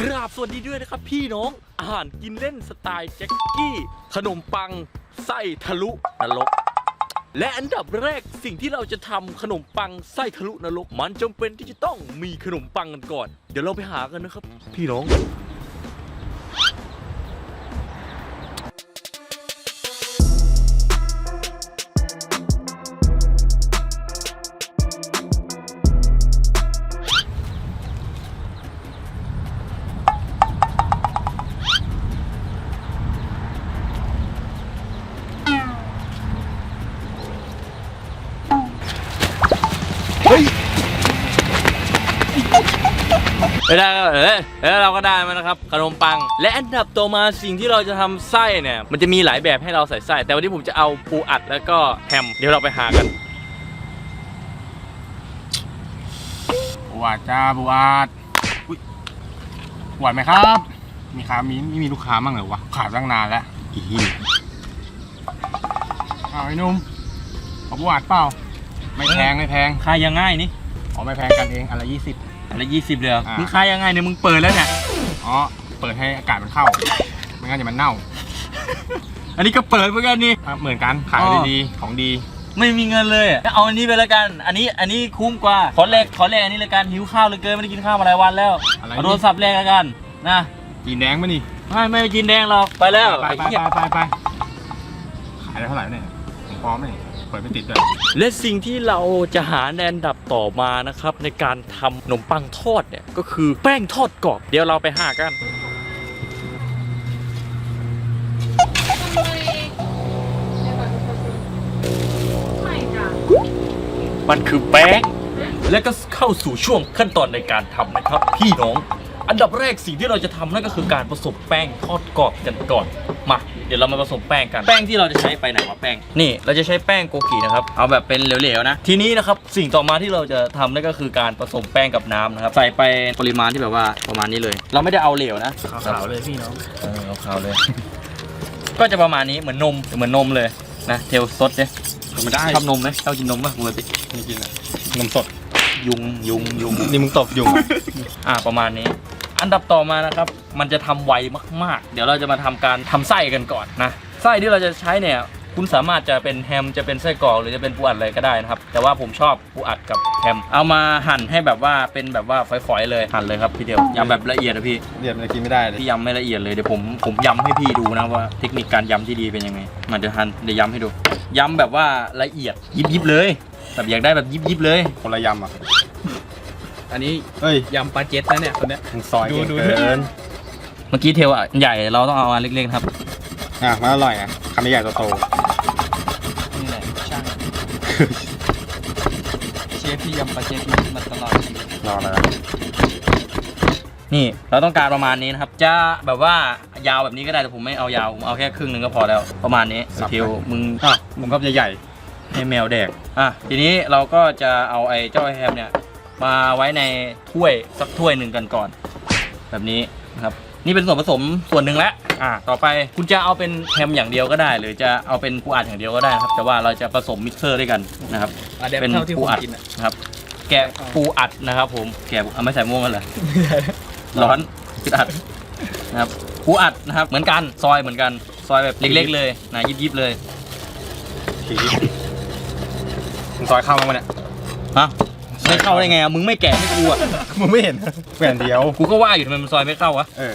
กราบสวัสดีด้วยนะครับพี่น้อง อาหารกินเล่นสไตล์แจ็คกี้ ขนมปังไส้ทะลุนรก และอันดับแรกสิ่งที่เราจะทำขนมปังไส้ทะลุนรก มันจำเป็นที่จะต้องมีขนมปังกันก่อน เดี๋ยวเราไปหากันนะครับ พี่น้อง ไม่ได้ก็เออแล้วเราก็ได้มานะครับขนมปัง และอันดับต่อมาสิ่งที่เราจะทำไส้เนี่ยมันจะมีหลายแบบให้เราใส่ไส้ แต่วันนี้ผมจะเอาปูอัดแล้วก็แฮมเดี๋ยวเราไปหากันบวชจ้าบวชอุ๊ยบวชไหมครับ มีค้ามีไม่มีลูกค้ามั่งเหรอวะขาดตั้งนานแล้วอีหีเอาวไอ้หนุ่มเอาบวชเปล่าไม่แพงไม่แพงคายยังง่ายนี่อ๋อไม่แพงกันเองอันละยี่สิบ อะไรยี่สิบเลยเหรออ่ามึ มึงคายยังไงเนี่ยมึงเปิดแล้วเนี่ย อ๋อ เปิดให้อากาศมันเข้า ไม่งั้นเดี๋ยวมันเน่าอันนี้ก็เปิดเหมือนกันนี่ อะเหมือนกัน ขายอ๋อได้ดีของดี ไม่มีเงินเลยอะเอาอันนี้ไปแล้วกัน อันนี้อันนี้คุ้มกว่า ขอแลกขอแลกอันนี้เลยกันหิวข้าวเหลยเกินไม่ได้กินข้าวมาหลายวันแล้วอะไร เอาโทรศัพท์แลกแล้วกันนะจีนแดงปะนี่ ไม่ไม่ไปกินแดงหรอกไปแล้วไปไอ้ไปเหี้ยไปไปไปขายได้เท่าไหร่เนี่ย ของปลอมเนี่ยเปิดไม่ติดด้วยและสิ่งที่เราจะหาในอันดับต่อมานะครับ ในการทำขนมปังทอดเนี่ยก็คือแป้งทอดกรอบ เดี๋ยวเราไปหากัน ไม่จ้ะมันคือแป้ง และก็เข้าสู่ช่วงขั้นตอนในการทำนะครับ พี่น้อง อันดับแรกสิ่งที่เราจะทำนั่นก็คือการผสมแป้งทอดกรอบกันก่อนมา เดี๋ยวเรามาผสมแป้งกัน แป้งที่เราจะใช้ไปไหนวะแป้ง นี่เราจะใช้แป้งโกกินะครับ เอาแบบเป็นเหลวๆนะ ทีนี้นะครับสิ่งต่อมาที่เราจะทำนั่นก็คือการผสมแป้งกับน้ำนะครับ ใส่ไปปริมาณที่แบบว่าประมาณนี้เลย เราไม่ได้เอาเหลวนะขาวๆเลยพี่น้องเออเอาขาวเลย ก็จะประมาณนี้เหมือนนมเหมือนนมเลยนะเทลซดเนี่ยไม่ได้ชอบนมไหมชอบกินนมป่ะปกติไม่กินอะนมสดยุงยุงยุงนี่มึงตบยุงอะอ่าประมาณนี้ อันดับต่อมานะครับ มันจะทำไวมากๆ เดี๋ยวเราจะมาทำการทำไส้กันก่อนนะไส้ที่เราจะใช้เนี่ยคุณสามารถจะเป็นแฮมจะเป็นไส้กรอกหรือจะเป็นปูอัดเลยก็ได้นะครับ แต่ว่าผมชอบปูอัดกับแฮมเอามาหั่นให้แบบว่าเป็นแบบว่าฝอยๆเลยหั่นเลยครับพี่เดียวยำแบบละเอียดนะพี่เรียบเลยกินไม่ได้เลยพี่ยำไม่ละเอียดเลยเดี๋ยวผมผมยำให้พี่ดูนะว่าเทคนิคการยำที่ดีเป็นยังไงมาเดี๋ยวฮันเดี๋ยวยำให้ดูยำแบบว่าละเอียดยิบยิบๆเลยแบบอยากได้แบบยิบยิบๆเลยคนละยำอะ อันนี้เฮ้ยยำปลาเจ็ตนะเนี่ยคนเนี้ย มึงซอยดูเก่งดู เกินเมื่อกี้เทลอะใหญ่เราต้องเอาอันเล็กๆนะครับอะมันอร่อยไงคำใหญ่ๆโตนี่แหละช่างเชฟที่ยำปลาเจ็ตมาตลอดชีวิตๆรอเลยนี่เราต้องการประมาณนี้นะครับ จะแบบว่ายาวแบบนี้ก็ได้แต่ผมไม่เอายาวผมเอาแค่ครึ่งหนึ่งก็พอแล้ว ประมาณนี้เทลมึงอ้าวมึงก็ใหญ่ให้แมวแดก อะ ทีนี้เราก็จะเอาไอ้เจ้าแฮมเนี่ย มาไว้ในถ้วยสักถ้วยหนึ่งกันก่อน แบบนี้นะครับ นี่เป็นส่วนผสมส่วนหนึ่งแล้วอ่าต่อไปคุณจะเอาเป็นแฮมอย่างเดียวก็ได้ หรือจะเอาเป็นปูอัดอย่างเดียวก็ได้นะครับแต่ว่าเราจะผสมมิกเซอร์ด้วยกันนะครับอะแดปเป็นเท่าที่ผปูมอัดกินอะ นะครับ แกะปูอัดนะครับ ผมแกะเอาไม่ใส่ม่วงกันเหรอ ร้อนปูอัดนะครับปูอัดนะครับ เหมือนกันซอยเหมือนกัน ซอยแบบเล็กๆเลยนะยิบๆเลยๆทีมึงซอยเข้ามั้งวะเนี่ยฮะ ไม่เข้าได้ไงอะมึงไม่แกะให้กูอะมึงไม่เห็นแหวนเดียว กูก็ว่าอยู่ทำไมมันซอยไม่เข้าวะเออ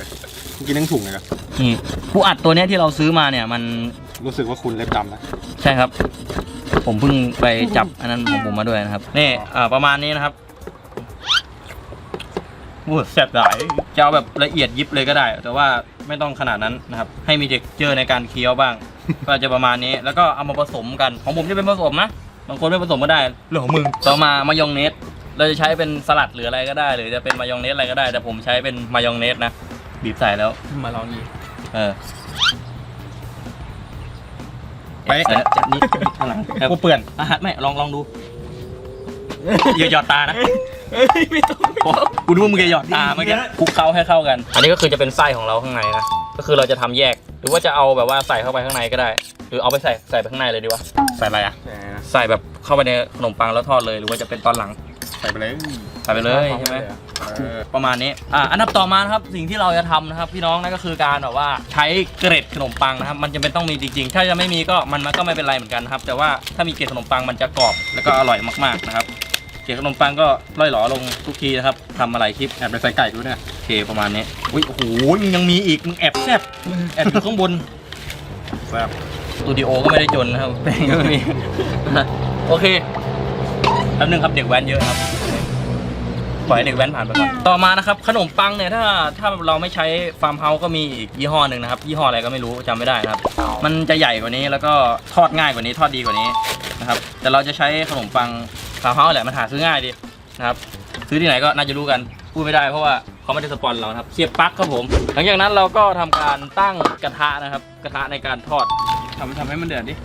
กูกินทั้งถุงเลยนะนี่ปูอัดตัวเนี้ยที่เราซื้อมาเนี่ยมันรู้สึกว่าคุณเล็บดำนะใช่ครับ ผมเพิ่งไปจับอันนั้นของผมมาด้วยนะครับนี่อ่าประมาณนี้นะครับโอ้แซ่บหลายจะเอาแบบละเอียดยิบเลยก็ได้ แต่ว่าไม่ต้องขนาดนั้นนะครับ ให้มีเด็กเจอในการเคี้ยวบ้าง ก็จะประมาณนี้แล้วก็เอามาผสมกันของผมจะเป็นผสมนะบางคนไม่ผสมก็ได้เรื่องของมึงต่อมามายองเนส เราจะใช้เป็นสลัดหรืออะไรก็ได้ หรือจะเป็นมายองเนสอะไรก็ได้ แต่ผมใช้เป็นมายองเนสนะบีบใส่แล้ว มาลองอีกเออไปเออจะนี่ข้างหลังครับกูเปื่อนอะไม่ลองลองดูอย่าหยอดตานะเฮ้ยไม่ต้องโอ้กูดูว่ามึงจะหยอดตาเมื่อกี้คลุกเคล้าให้เข้ากัน อันนี้ก็คือจะเป็นไส้ของเราข้างในนะก็คือเราจะทำแยก หรือว่าจะเอาแบบว่าใส่เข้าไปข้างในก็ได้ หรือเอาไปใส่ใส่ไปข้างในเลยดีวะใส่อะไรอะใส่แบบเข้าไปในขนมปังแล้วทอดเลย หรือว่าจะเป็นตอนหลัง ใส่ไปเลยใส่ไปเลยใช่ไหมเออประมาณนี้อ่าอันดับต่อมานะครับสิ่งที่เราจะทำนะครับ พี่น้องนั่นก็คือการแบบว่าใช้เกร็ดขนมปังนะครับ มันจะเป็นต้องมีจริงๆ ถ้าจะไม่มีก็มันมันก็ไม่เป็นไรเหมือนกันนะครับ แต่ว่าถ้ามีเกล็ดขนมปังมันจะกรอบแล้วก็อร่อยมากๆนะครับ เกล็ดขนมปังก็ร่อยหลอลงทุกทีนะครับทำอะไรคลิปแอบไปใส่ไก่กูเนี่ยโอเคประมาณนี้อุ้ยโอ้โหมึงยังมีอีกมึงแอบแซบแอบอยู่ข้างบนแซ่บสตูดิโอก็ไม่ได้จนนะครับแป้งก็ไม่มีโอเค แป๊บนึงครับเด็กแว้นเยอะครับปล่อยให้เด็กแว้นผ่านไปก่อนต่อมานะครับขนมปังเนี่ยถ้าถ้าเราไม่ใช้ฟาร์มเฮาส์ก็มีอีกยี่ห้อหนึ่งนะครับยี่ห้ออะไรก็ไม่รู้จำไม่ได้นะครับ มันจะใหญ่กว่านี้แล้วก็ทอดง่ายกว่านี้ทอดดีกว่านี้นะครับ แต่เราจะใช้ขนมปังฟาร์มเฮาส์แหละมันหาซื้อง่ายดีนะครับซื้อที่ไหนก็น่าจะรู้กันพูดไม่ได้เพราะว่าเขาไม่ได้สปอนเรานะครับเสียบปลั๊กครับผม หลังจากนั้นเราก็ทำการตั้งกระทะนะครับ กระทะในการทอดทำทำให้มันเดือดดิ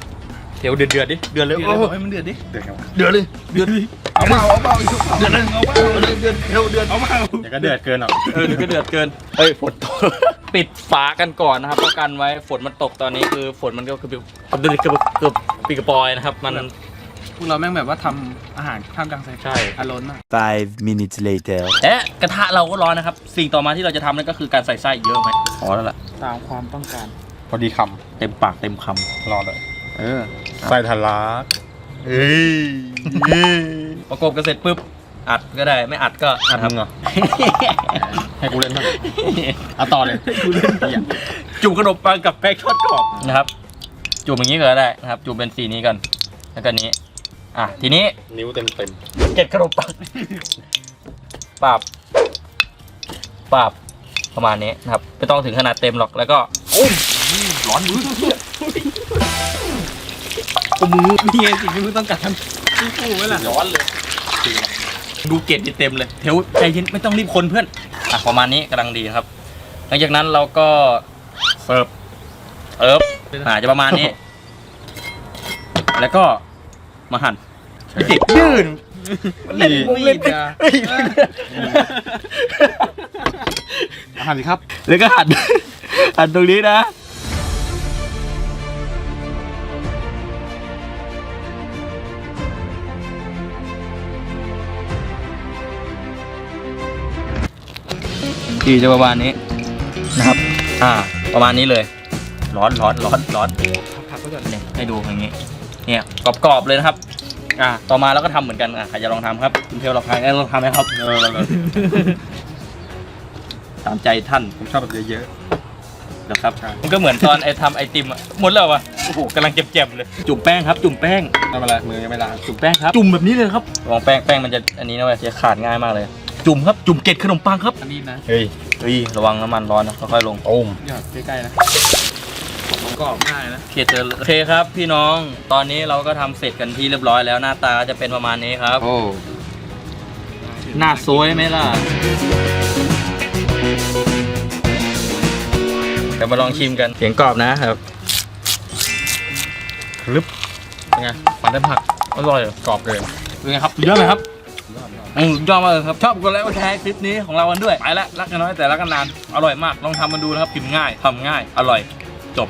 เดี๋ยวเดือดเดือดดิ เดือดเลยเดือดโอ้เลยโหบอกให้มันเดือดดิ เดือดครับเดือดเลย เดือดเลยเอาเปล่าเอาเปล่าอีกเปล่าเดือดเลยเอาเดือดเดือดเร็วเดือดเอาเปล่าเดี๋ยวก็เดือดเกินหรอกเออเดี๋ยวก็เดือดเกินเฮ้ยฝนตก ปิดฝากันก่อนนะครับป้องกันไว้ ฝนมันตกตอนนี้คือฝนมันก็คือเกือบเกือบเกือบเกือบปีกระปอยนะครับ มันพวกเราแม่งแบบว่าทำอาหารท่ามกลางสายใช่อารมณ์มาก Five minutes later. และกระทะเราก็ร้อนนะครับ สิ่งต่อมาที่เราจะทำนั่นก็คือการใส่ไส้เยอะไหมอ๋อแล้วล่ะตามความต้องการ พอดีคเต็มปากเต็มคำรอเลยำ เออใส่ทะลักเฮ้ยประกบกันเสร็จปุ๊บ อัดก็ได้ไม่อัดก็อัดมึงเหรอให้กูเล่นบ้างเอาต่อเลยกูเล่นจุ่มขนมปังกับแป้งทอดกรอบนะครับ จุ่มอย่างนี้ก็ได้นะครับ จุ่มเป็นสีนี้กันแล้วก็นี้ อะทีนี้นิ้วเต็มเต็มเก็ดขนมปังปาบปาบประมาณนี้นะครับไม่ต้องถึงขนาดเต็มหรอกแล้วก็อุ้มร้อนมือ กูมือนี่ไงสิ่งที่มึงต้องการกูกูไว้ล่ะร้อนเลย ดูเกล็ดนี่เต็มเลยเดี๋ยวใจเย็นไม่ต้องรีบคนเพื่อนอะประมาณนี้กำลังดีนะครับ หลังจากนั้นเราก็เสิร์ฟเอิบอ่าจะประมาณนี้ แล้วก็มาหั่นเด็กดื้นเล่นเล่นเป็นเฮ้ยอาหารสิครับ แล้วก็หั่นหั่นตรงนี้นะ ที่จะประมาณนี้นะครับ อ่า ประมาณนี้เลย ร้อนร้อนร้อนร้อนผักไว้ก่อนเนี่ยให้ดูอย่างนี้ เนี่ยกรอบๆเลยนะครับ อ่า ต่อมาเราก็ทำเหมือนกันอ่าใครจะลองทำครับคุณเพลลองทำได้ลองทำไหมครับเออเราตามใจท่านผมชอบแบบเยอะนะครับใช่มันก็เหมือนตอนไอ้ทำไอติมอะหมดแล้ววะโอ้โหกำลังเจ็บๆเลย จุ่มแป้งครับ จุ่มแป้งๆทำอะไรมือยังไม่ล้างจุ่มแป้งครับ จุ่มแบบนี้เลยครับลองแป้งแป้งมันจะอันนี้นะเว้ยจะขาดง่ายมากเลย จุ่มครับจุ่มเกล็ดขนมปังครับอันนี้นะเฮ้ยเฮ้ยระวังน้ำมันร้อนนะค่อยๆลงโอ้มหยอดใกล้ๆนะผมก็ออกง่ายนะโอเคเจอโอเคครับ พี่น้องตอนนี้เราก็ทำเสร็จกันที่เรียบร้อยแล้วหน้าตาจะเป็นประมาณนี้ครับ โอ้หน้าสวยไหมล่ะเดี๋ยวมาลองชิมกันเสียงกรอบนะครับลึบเป็นไงมันได้ผักอร่อยกรอบเกินเป็นไงครับสุดยอดไหมครับ อืมสุดยอดมากเลยครับ ชอบกดไลค์กดแชร์คลิปนี้ของเรากันด้วย ไปละรักกันน้อยแต่รักกันนาน อร่อยมาก ลองทำมันดูนะครับ กินง่ายทำง่าย อร่อย จบ